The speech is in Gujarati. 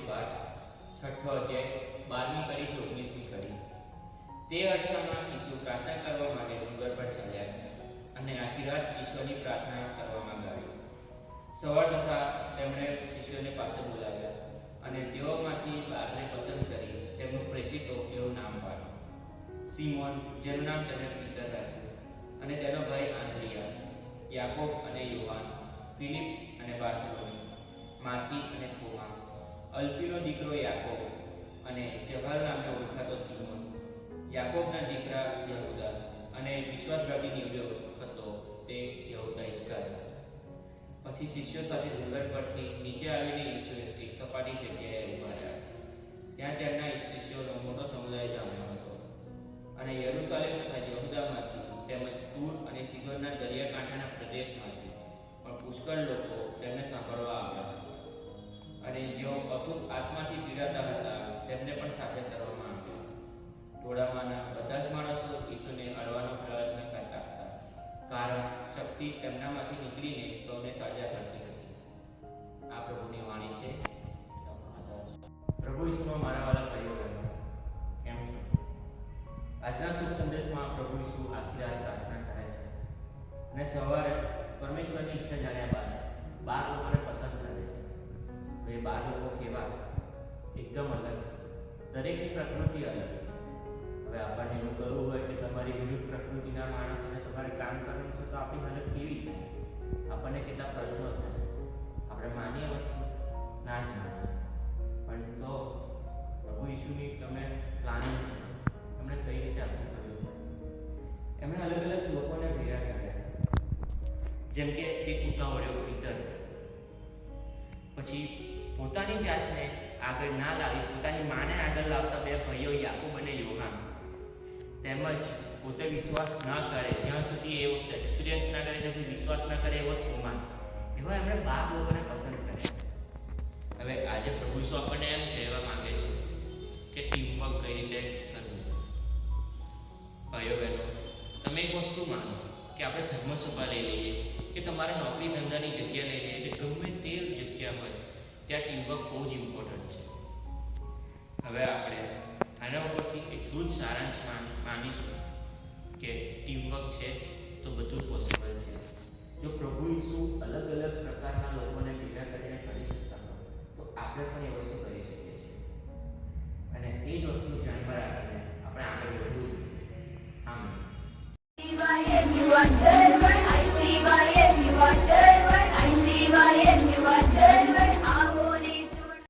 છઠ્ઠો અધ્યાય બારમી થી ઓગણીસમી કરી તે અરસામાં ઈસુ પ્રાર્થના કરવા માટે ડુંગર પર ચાલ્યા અને આખી રાત ઈશ્વરની પ્રાર્થના કરવામાં ગાળી સવાર તથા તેમણે શિષ્યોને પાસે બોલાવ્યા અને તેઓમાંથી બારને પસંદ કરી તેમનું પ્રેષિતો એવું નામ પાડ્યું. સિમોન, જેનું નામ તેમણે પીતર રાખ્યું અને તેનો ભાઈ આંદ્રિયા, યાકોબ અને યુવાન ફિલિપ અને બાર્થોલોમી, માથી અને થોમા અલ્ફીનો દીકરો યાકોબ અને જવાહર નામે ઓળખાતો સિમોન યાકોબના દીકરા યહુદા અને વિશ્વાસઘાતી નીવડ્યો હતો તે યહુદા ઇસ્કારિયોત પછી શિષ્યો સાથે ડુંગર પરથી નીચે આવીને ઈસુએ એક સપાટી જગ્યાએ ઊભા રહ્યા. ત્યાં તેમના શિષ્યોનો મોટો સમુદાય જામ્યો હતો અને યરુસાલેમ તથા યહુદામાંથી તેમજ તૂર અને સિદોનના દરિયાકાંઠાના પ્રદેશમાંથી પણ પુષ્કળ લોકો તેમને સાંભળવા આવ્યા અને જેઓ અશુભ આત્માથી પીડાતા હતા, તેમને પણ સાથે કરવામાં આવ્યા. ટોળામાંના બધા જ માણસો ઈસુને અડવાનો પ્રયત્ન કરતા હતા, કારણ શક્તિ તેમનામાંથી નીકળીને સૌને સાજા કરતી હતી. આ પ્રભુની વાણી છે. પ્રભુ ઈસુમાં મારા વાળા પરિવાર કેમ છો? આજના શુભ સંદેશમાં પ્રભુ ઈસુ આખી રાત પ્રાર્થના કરે છે. અને સવારે પરમેશ્વરની ઈચ્છા જાણ્યા બાદ બાર લોકોને પસંદ તો એ બાર લોકો કેવા? એકદમ અલગ. દરેકની પ્રકૃતિ અલગ. હવે આપણને એવું કરવું હોય કે તમારી વિરુદ્ધ પ્રકૃતિના માણસોને તમારે કામ કરવું છે તો આપણી હાલત કેવી છે? આપણને કેટલા પ્રશ્નો થાય આપણે માનીએ વસ્તુ? ના જ માનીએ. પણ તો પ્રભુ ઈશુની તમે પ્લાનિંગ છે. એમણે કઈ રીતે આખું કર્યું છે? એમણે અલગ અલગ લોકોને ભેગા કર્યા. જેમ કે એક ઉતાવળ્યો પીતર પછી પોતાની જાતને આગળ ના લાવી, પોતાની માને આગળ લાવતા બે ભાઈઓ યાકુબ અને યોહાન. તેમજ પોતે વિશ્વાસ ના કરે, જ્યાં સુધી એ વસ્તુ એક્સપિરિયન્સ ના કરે ત્યાં સુધી વિશ્વાસ ના કરે એવો થોમાન. એવા એમણે બાર લોકોને પસંદ કર્યા. હવે આજે પ્રભુ શું આપણને એમ કહેવા માંગે છે કે ટીમવર્ક કઈ રીતે કરવું? ભાઈઓ, બહેનો, તમે એક વસ્તુ માનો કે આપણે ધર્મસભા લઈ લઈએ, કે તમારે નોકરી ધંધાની જગ્યા લઈ લઈએ, કે ગમે ત્યાં ટીમવર્ક બહુ જ ઇમ્પોર્ટન્ટ છે. હવે આપણે આના ઉપરથી એટલું જ સારાંશ માન- માનીશું કે ટીમવર્ક છે તો બધું પોસિબલ છે. જો પ્રભુ ઈસુ અલગ અલગ પ્રકારના લોકોને